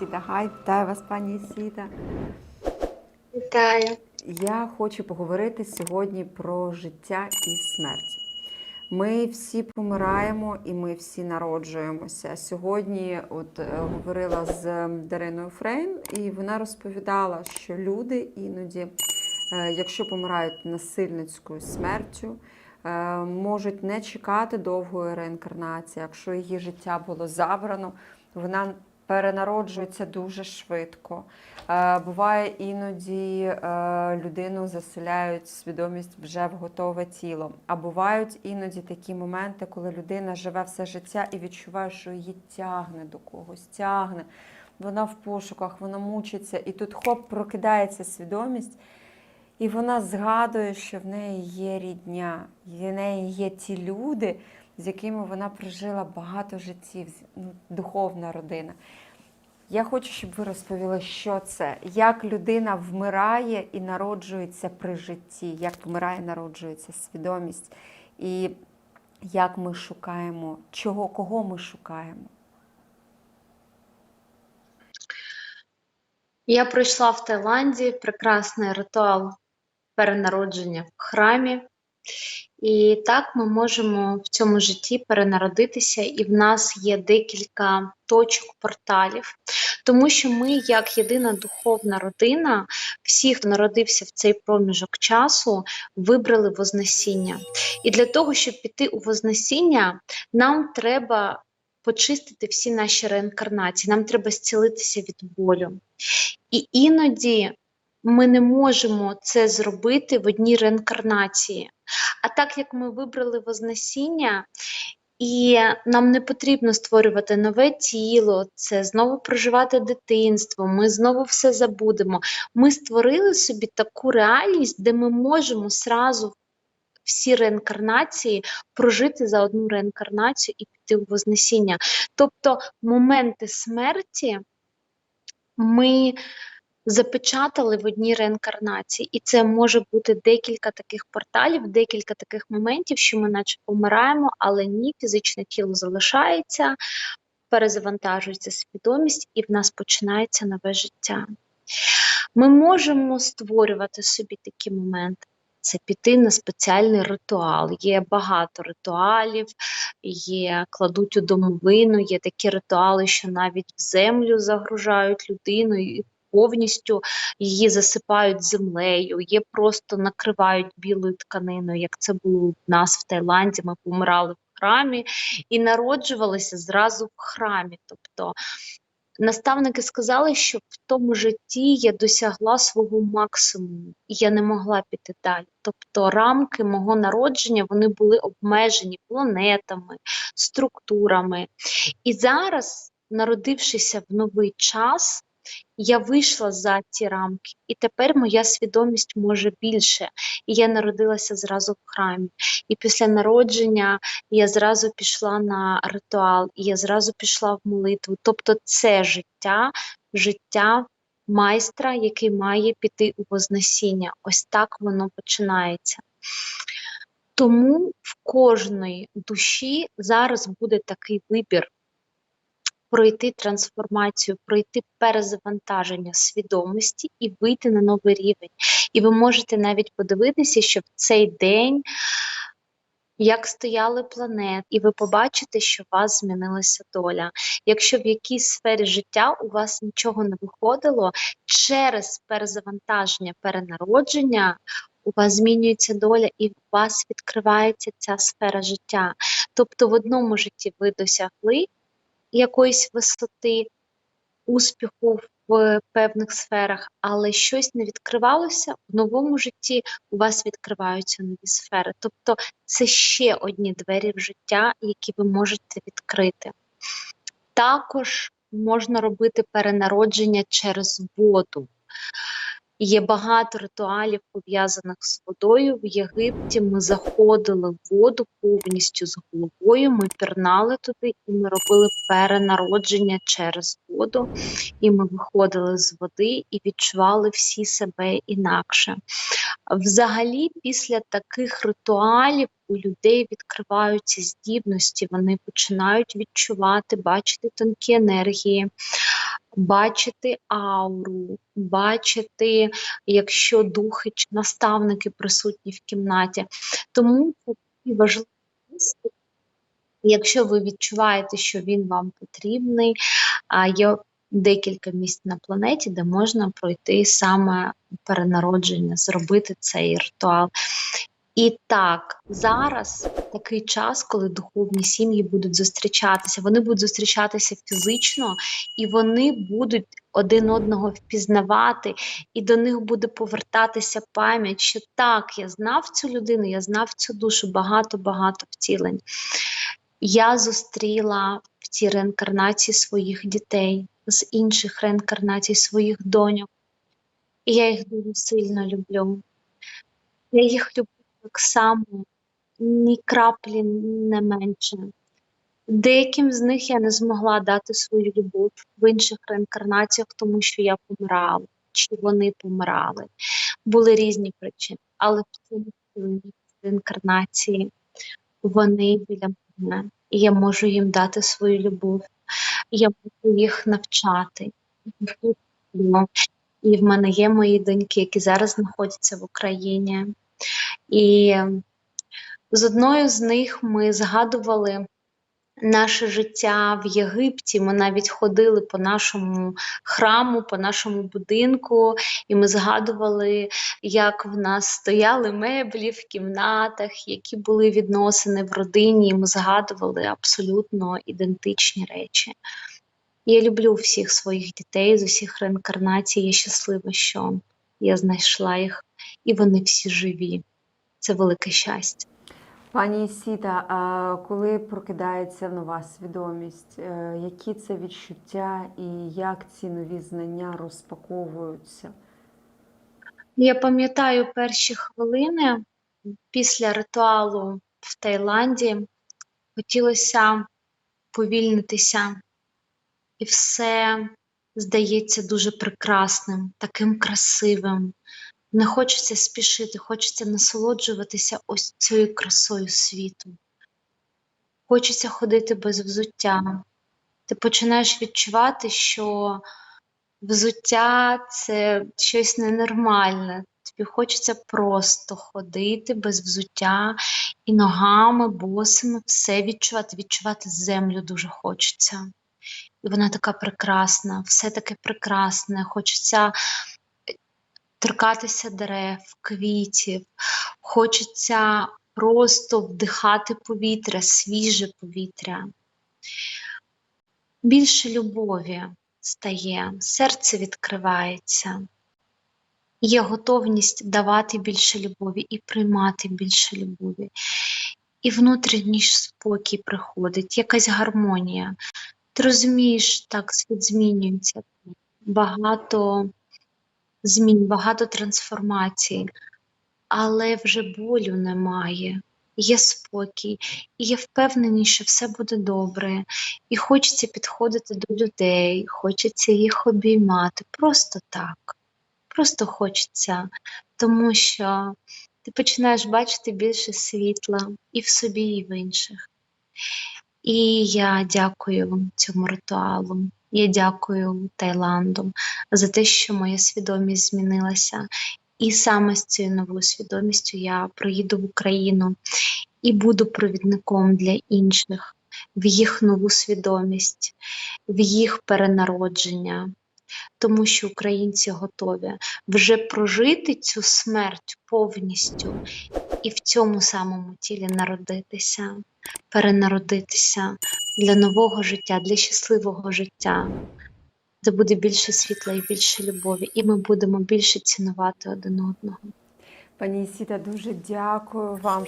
Ісіда Гай. Вітаю вас, пані Ісіда. Вітаю. Я хочу поговорити сьогодні про життя і смерть. Ми всі помираємо і ми всі народжуємося. Сьогодні, от е, говорила з Дариною Фрейн, і вона розповідала, що люди іноді, е, якщо помирають насильницькою смертю, е, можуть не чекати довгої реінкарнації. Якщо її життя було забрано, вона перенароджується дуже швидко. Е, Буває іноді е, людину заселяють свідомість вже в готове тіло. А бувають іноді такі моменти, коли людина живе все життя і відчуває, що її тягне до когось, тягне. Вона в пошуках, вона мучиться, і тут хоп, прокидається свідомість, і вона згадує, що в неї є рідня, в неї є ті люди, з якими вона прожила багато життів, ну, духовна родина. Я хочу, щоб ви розповіли, що це, як людина вмирає і народжується при житті, як вмирає народжується свідомість, і як ми шукаємо, чого, кого ми шукаємо. Я пройшла в Таїланді прекрасний ритуал перенародження в храмі. І так ми можемо в цьому житті перенародитися, і в нас є декілька точок порталів, тому що ми, як єдина духовна родина, всі, хто народився в цей проміжок часу, вибрали Вознесіння. І для того, щоб піти у Вознесіння, нам треба почистити всі наші реінкарнації, нам треба зцілитися від болю. І іноді ми не можемо це зробити в одній реінкарнації. А так як ми вибрали Вознесіння, і нам не потрібно створювати нове тіло, це знову проживати дитинство, ми знову все забудемо. Ми створили собі таку реальність, де ми можемо сразу всі реінкарнації прожити за одну реінкарнацію і піти у Вознесіння. Тобто моменти смерті ми запечатали в одній реінкарнації, і це може бути декілька таких порталів, декілька таких моментів, що ми наче помираємо, але ні, фізичне тіло залишається, перезавантажується свідомість, і в нас починається нове життя. Ми можемо створювати собі такі моменти. Це піти на спеціальний ритуал. Є багато ритуалів, є кладуть у домовину, є такі ритуали, що навіть в землю загружають людину і повністю її засипають землею, є просто накривають білою тканиною, як це було в нас в Таїланді. Ми помирали в храмі і народжувалися зразу в храмі. Тобто наставники сказали, що в тому житті я досягла свого максимуму, і я не могла піти далі. Тобто рамки мого народження вони були обмежені планетами, структурами. І зараз, народившися в новий час, я вийшла за ці рамки, і тепер моя свідомість може більше. І я народилася зразу в храмі. І після народження я зразу пішла на ритуал, і я зразу пішла в молитву. Тобто, це життя, життя майстра, який має піти у Вознесіння. Ось так воно починається. Тому в кожної душі зараз буде такий вибір пройти трансформацію, пройти перезавантаження свідомості і вийти на новий рівень. І ви можете навіть подивитися, що в цей день. Як стояли планети, і ви побачите, що у вас змінилася доля. Якщо в якійсь сфері життя у вас нічого не виходило, через перезавантаження, перенародження у вас змінюється доля, і у вас відкривається ця сфера життя. Тобто в одному житті ви досягли якоїсь висоти, успіху в певних сферах, але щось не відкривалося в новому житті. У вас відкриваються нові сфери. Тобто це ще одні двері в життя, які ви можете відкрити. Також можна робити перенародження через воду. Є багато ритуалів пов'язаних з водою. В Єгипті ми заходили в воду повністю з головою. Ми пірнали туди і ми робили перенародження через воду. І ми виходили з води і відчували всі себе інакше. Взагалі, після таких ритуалів у людей відкриваються здібності, вони починають відчувати, бачити тонкі енергії. Бачити ауру, бачити, якщо духи чи наставники присутні в кімнаті. Тому це такий важливий досвід. Якщо ви відчуваєте, що він вам потрібний, є декілька місць на планеті, де можна пройти саме перенародження, зробити цей ритуал. І так, зараз такий час, коли духовні сім'ї будуть зустрічатися. Вони будуть зустрічатися фізично, і вони будуть один одного впізнавати, і до них буде повертатися пам'ять, що так, я знав цю людину, я знав цю душу, багато-багато втілень. Я зустріла в цій реінкарнації своїх дітей з інших реінкарнацій своїх доньок. І я їх дуже сильно люблю. Я їх люблю так само, ні краплі не менше. Деяким з них я не змогла дати свою любов в інших реінкарнаціях, тому що я помирала, чи вони помирали. Були різні причини. Але в в реінкарнації вони біля мене, і я можу їм дати свою любов, я можу їх навчати. І в мене є мої доньки, які зараз знаходяться в Україні. І з одною з них ми згадували наше життя в Єгипті. Ми навіть ходили по нашому храму, по нашому будинку, і ми згадували, як в нас стояли меблі в кімнатах, які були відносини в родині. І ми згадували абсолютно ідентичні речі. Я люблю всіх своїх дітей з усіх реінкарнацій. Я щаслива, що я знайшла їх, і вони всі живі. Це велике щастя. Пані Сіта, а коли прокидається нова свідомість, е, які це відчуття і як ці нові знання розпаковуються? Я пам'ятаю перші хвилини після ритуалу в Таїланді. Хотілося повільнитися, і все здається дуже прекрасним, таким красивим. Не хочеться спішити, хочеться насолоджуватися ось цією красою світу. Хочеться ходити без взуття. Ти починаєш відчувати, що взуття це щось ненормальне. Тобі хочеться просто ходити без взуття і ногами, босими, все відчувати, відчувати землю дуже хочеться. І вона така прекрасна, все таке прекрасне. Хочеться торкатися дерев, квітів, хочеться просто вдихати повітря, свіже повітря. Більше любові стає, серце відкривається. Є готовність давати більше любові і приймати більше любові. І внутрішній спокій приходить, якась гармонія. Ти розумієш, так, світ змінюється. Багато змін, багато трансформацій, але вже болю немає. Є спокій, і є впевненість, що все буде добре, і хочеться підходити до людей, хочеться їх обіймати. Просто так. Просто хочеться, тому що ти починаєш бачити більше світла і в собі, і в інших. І я дякую цьому ритуалу. Я дякую Таїланду за те, що моя свідомість змінилася. І саме з цією новою свідомістю я приїду в Україну і буду провідником для інших в їх нову свідомість, в їх перенародження, тому що українці готові вже прожити цю смерть повністю і в цьому самому тілі народитися, перенародитися для нового життя, для щасливого життя, де буде більше світла і більше любові, і ми будемо більше цінувати один одного. Пані Сіта, дуже дякую вам.